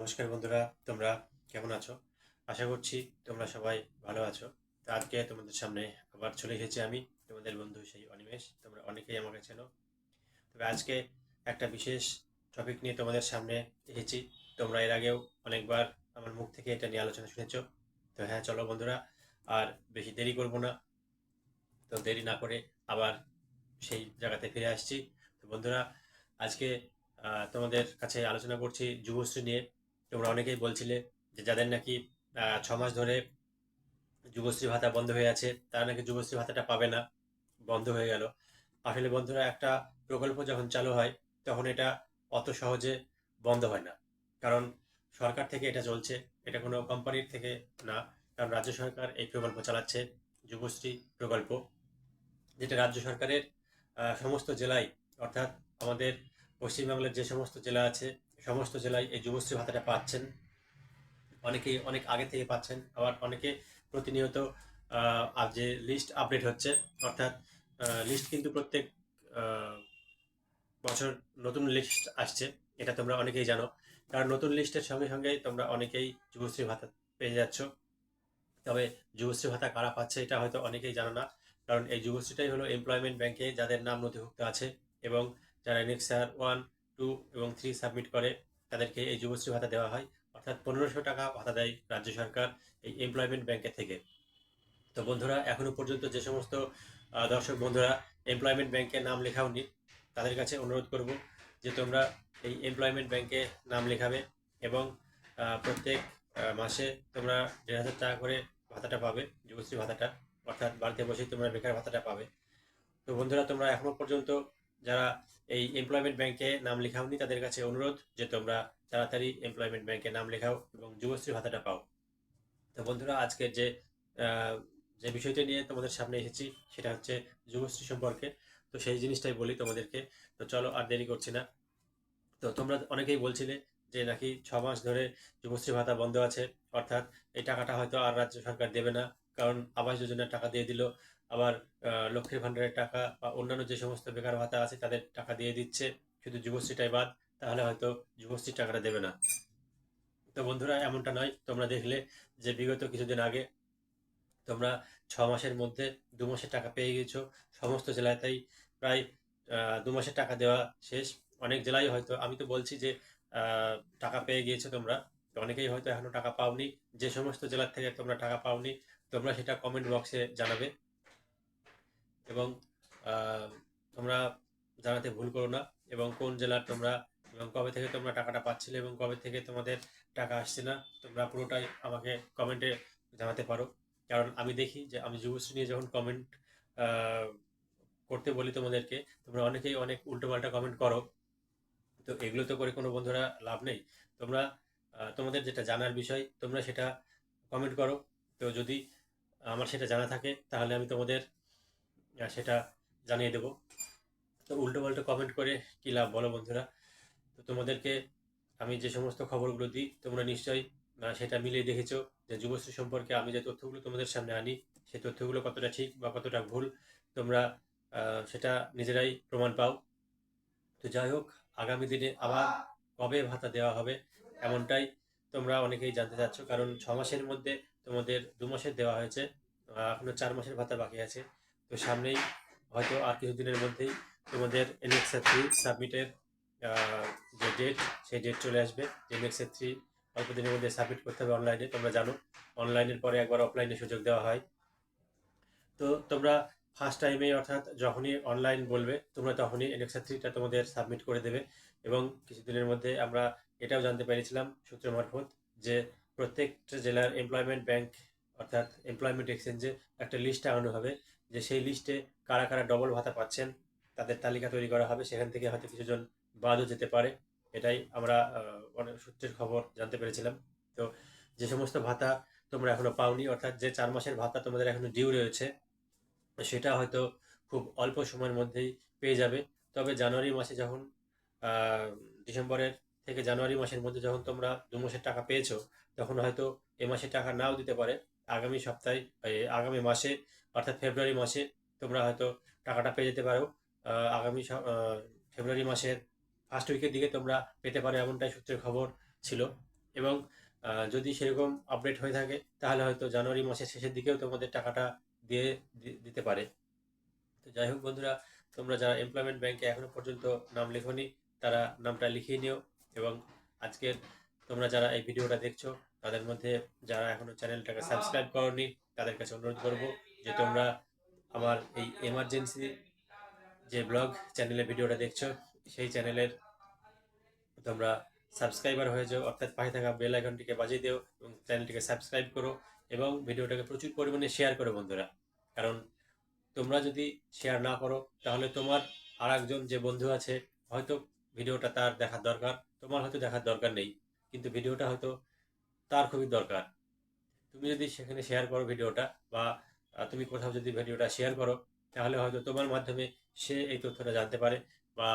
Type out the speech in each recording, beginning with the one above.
নমস্কার বন্ধুরা, তোমরা কেমন আছো? আশা করছি তোমরা সবাই ভালো আছো। তো আজকে তোমাদের সামনে আবার চলে এসেছি আমি, তোমাদের বন্ধু সেই অনিমেষ। তোমরা অনেকেই আমাকে চেনো তবে আজকে একটা বিশেষ টপিক নিয়ে তোমাদের সামনে এসেছি। তোমরা এর আগেও অনেকবার আমার মুখ থেকে এটা নিয়ে আলোচনা শুনেছো। তো হ্যাঁ চলো বন্ধুরা, আর বেশি দেরি করব না। তো দেরি না করে আবার সেই জায়গাতে ফিরে আসছি। তো বন্ধুরা, আজকে তোমাদের কাছে আলোচনা করছি যুবশ্রী নিয়ে। তোমরা অনেকেই বলছিলে যে যাদের নাকি ছ মাস ধরে যুবশ্রী ভাতা বন্ধ হয়ে আছে, তারা নাকি যুবশ্রী ভাতাটা পাবে না, বন্ধ হয়ে গেল। আসলে বন্ধুরা, একটা প্রকল্প যখন চালু হয়, তখন এটা অত সহজে বন্ধ হয় না। কারণ সরকার থেকে এটা চলছে, এটা কোনো কোম্পানির থেকে না। কারণ রাজ্য সরকার এই প্রকল্প চালাচ্ছে, যুবশ্রী প্রকল্প, যেটা রাজ্য সরকারের সমস্ত জেলায়, অর্থাৎ আমাদের পশ্চিমবাংলার যে সমস্ত জেলা আছে সমস্ত জেলায় এই যুবশ্রী ভাতাটা পাচ্ছেন। অনেকেই, অনেক আগে থেকে পাচ্ছেন। আবার অনেকে প্রতিনিয়ত আর যে লিস্ট আপডেট হচ্ছে, অর্থাৎ লিস্ট কিন্তু প্রত্যেক বছর নতুন লিস্ট আসছে, এটা তোমরা অনেকেই জানো। কারণ নতুন লিস্টের সঙ্গে সঙ্গে তোমরা অনেকেই যুবশ্রী ভাতা পেয়ে যাচ্ছ। তবে যুবশ্রী ভাতা কারা পাচ্ছে এটা হয়তো অনেকেই জানো না। কারণ এই যুবশ্রীটাই হলো এমপ্লয়মেন্ট ব্যাংকে যাদের নাম নথিভুক্ত আছে এবং যারা এনএক্সআর ওয়ান টু এবং থ্রি সাবমিট করে তাদেরকে এই যুবশ্রী ভাতা দেওয়া হয়। অর্থাৎ পনেরোশো টাকা ভাতা দেয় রাজ্য সরকার এই এমপ্লয়মেন্ট ব্যাংকে থেকে। তো বন্ধুরা, এখনও পর্যন্ত যে সমস্ত দর্শক বন্ধুরা এমপ্লয়মেন্ট ব্যাংকে নাম লেখাওনি তাদের কাছে অনুরোধ করব যে তোমরা এই এমপ্লয়মেন্ট ব্যাংকে নাম লেখাবে এবং প্রত্যেক মাসে তোমরা দেড় হাজার টাকা করে ভাতাটা পাবে, যুবশ্রী ভাতাটা। অর্থাৎ বাড়িতে বসেই তোমরা বেকার ভাতাটা পাবে। তো বন্ধুরা, তোমরা এখনও পর্যন্ত যারা এই এমপ্লয়মেন্ট ব্যাংকে নাম লেখাওনি, তাদের কাছে অনুরোধ যে তোমরা তাড়াতাড়ি এমপ্লয়মেন্ট ব্যাংকে নাম লেখাও এবং যুবশ্রী ভাতাটা পাও। তো বন্ধুরা, আজকের যে যে বিষয়টা নিয়ে তোমাদের সামনে এসেছি, সেটা হচ্ছে যুবশ্রী সম্পর্কে। তো সেই জিনিসটাই বলি তোমাদেরকে। তো চলো আর দেরি করছি না। তো তোমরা অনেকেই বলছিলে যে নাকি ছ মাস ধরে যুবশ্রী ভাতা বন্ধ আছে, অর্থাৎ এই টাকাটা হয়তো আর রাজ্য সরকার দেবে না, কারণ আবাস যোজনার টাকা দিয়ে দিল। আবার লক্ষ্মীর ভাণ্ডারের টাকা বা অন্যান্য যে সমস্ত বেকার ভাতা আছে তাদের টাকা দিয়ে দিচ্ছে। শুধু যুবশ্রীটাই বাদ, তাহলে হয়তো যুবশ্রীর টাকাটা দেবে না। তো বন্ধুরা, এমনটা নয়। তোমরা দেখলে যে বিগত কিছুদিন আগে তোমরা ছ মাসের মধ্যে দু মাসের টাকা পেয়ে গেছো। সমস্ত জেলাতেই প্রায় দু মাসের টাকা দেওয়া শেষ। অনেক জেলায় হয়তো, আমি তো বলছি যে টাকা পেয়ে গিয়েছো তোমরা। অনেকেই হয়তো এখনও টাকা পাওনি। যে সমস্ত জেলার থেকে তোমরা টাকা পাওনি, তোমরা সেটা কমেন্ট বক্সে জানাবে। এবং তোমরা জানাতে ভুল করো না এবং কোন জেলার তোমরা এবং কবে থেকে তোমরা টাকাটা পাচ্ছিলে এবং কবে থেকে তোমাদের টাকা আসছে না, তোমরা পুরোটাই আমাকে কমেন্টে জানাতে পারো। কারণ আমি দেখি যে আমি যুবশ্রী নিয়ে যখন কমেন্ট করতে বলি তোমাদেরকে, তোমরা অনেকেই অনেক উল্টোপাল্টা কমেন্ট করো। তো এগুলো তো করে কোনো বন্ধুরা লাভ নেই। তোমরা তোমাদের যেটা জানার বিষয়, তোমরা সেটা কমেন্ট করো। তো যদি আমার সেটা জানা থাকে, তাহলে আমি তোমাদের সেটা জানিয়ে দেবো। তো উল্টো পাল্টো কমেন্ট করে কী লাভ বলো বন্ধুরা? তো তোমাদেরকে আমি যে সমস্ত খবরগুলো দিই, তোমরা নিশ্চয়ই সেটা মিলিয়ে দেখেছ যে যুবশ্রী সম্পর্কে আমি যে তথ্যগুলো তোমাদের সামনে আনি সেই তথ্যগুলো কতটা ঠিক বা কতটা ভুল, তোমরা সেটা নিজেরাই প্রমাণ পাও। তো যাই হোক, আগামী দিনে আবার কবে ভাতা দেওয়া হবে এমনটাই তোমরা অনেকেই জানতে চাচ্ছ, কারণ ছ মাসের মধ্যে তোমাদের দু মাসের দেওয়া হয়েছে এখনও চার মাসের ভাতা বাকি আছে। তো সামনেই হয়তো আর কিছুদিনের মধ্যেই তোমাদের এনএক্সএ থ্রি সাবমিটের যে ডেট সেই ডেট চলে আসবে। যে এনএক্সএ থ্রি অল্প দিনের মধ্যে সাবমিট করতে হবে অনলাইনে তোমরা জানো। অনলাইনের পরে একবার অফলাইনে সুযোগ দেওয়া হয়। তো তোমরা ফার্স্ট টাইমে অর্থাৎ যখনই অনলাইন বলবে, তোমরা তখনই এনএক্সা থ্রিটা তোমাদের সাবমিট করে দেবে। এবং কিছুদিনের মধ্যে আমরা এটাও জানতে পেরেছিলাম সূত্র মারফত যে প্রত্যেকটা জেলার এমপ্লয়মেন্ট ব্যাংক অর্থাৎ এমপ্লয়মেন্ট এক্সচেঞ্জে একটা লিস্ট আনানো হবে। যে সেই লিস্টে কারা কারা ডবল ভাতা পাচ্ছেন, তাদের তালিকা তৈরি করা হবে। সেখান থেকে হয়তো কিছুজন বাদও যেতে পারে। এটাই আমরা অনেক সূত্রের খবর জানতে পেরেছিলাম। তো যে সমস্ত ভাতা তোমরা এখনও পাওনি, অর্থাৎ যে চার মাসের ভাতা তোমাদের এখনও ডিউ রয়েছে, সেটা হয়তো খুব অল্প সময়ের মধ্যেই পেয়ে যাবে। তবে জানুয়ারি মাসে যখন ডিসেম্বরের থেকে জানুয়ারি মাসের মধ্যে যখন তোমরা দু মাসের টাকা পেয়েছ, তখন হয়তো এ মাসের টাকা নাও দিতে পারে। আগামী সপ্তাহে আগামী মাসে, অর্থাৎ ফেব্রুয়ারি মাসে তোমরা হয়তো টাকাটা পেয়ে যেতে পারো। আগামী ফেব্রুয়ারি মাসের ফার্স্ট উইকের দিকে তোমরা পেতে পারো এমনটাই সূত্রের খবর ছিল। এবং যদি সেরকম আপডেট হয়ে থাকে, তাহলে হয়তো জানুয়ারি মাসের শেষের দিকেও তোমাদের টাকাটা দিয়ে দিতে পারে। তো যাই হোক বন্ধুরা, তোমরা যারা এমপ্লয়মেন্ট ব্যাংকে এখনও পর্যন্ত নাম লেখনি, তারা নামটা লিখিয়ে নিও। এবং আজকের তোমরা যারা এই ভিডিওটা দেখছ, তাদের মধ্যে যারা এখনও চ্যানেলটাকে সাবস্ক্রাইব করনি, তাদের কাছে অনুরোধ করব যে তোমরা আমার এই এমার্জেন্সি যে ব্লগ চ্যানেলে ভিডিওটা দেখছ, সেই চ্যানেলের তোমরা সাবস্ক্রাইবার হয়ে যাও। অর্থাৎ পাশে থাকা বেল আইকনটিকে বাজিয়ে দিও এবং চ্যানেলটিকে সাবস্ক্রাইব করো এবং ভিডিওটাকে প্রচুর পরিমাণে শেয়ার করো বন্ধুরা। কারণ তোমরা যদি শেয়ার না করো, তাহলে তোমার আর একজন যে বন্ধু আছে, হয়তো ভিডিওটা তার দেখার দরকার, তোমার হয়তো দেখার দরকার নেই। কিন্তু ভিডিওটা হয়তো তার খুবই দরকার। তুমি যদি সেখানে শেয়ার করো ভিডিওটা বা তুমি কোথাও যদি ভিডিওটা শেয়ার করো, তাহলে হয়তো তোমার মাধ্যমে সে এই তথ্যটা জানতে পারে বা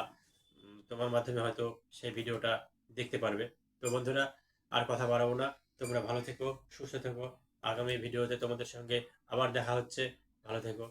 তোমার মাধ্যমে হয়তো সেই ভিডিওটা দেখতে পারবে। তো বন্ধুরা, আর কথা বাড়াবো না। তোমরা ভালো থেকো, সুস্থ থেকো। আগামী ভিডিওতে তোমাদের সঙ্গে আবার দেখা হচ্ছে। ভালো থেকো।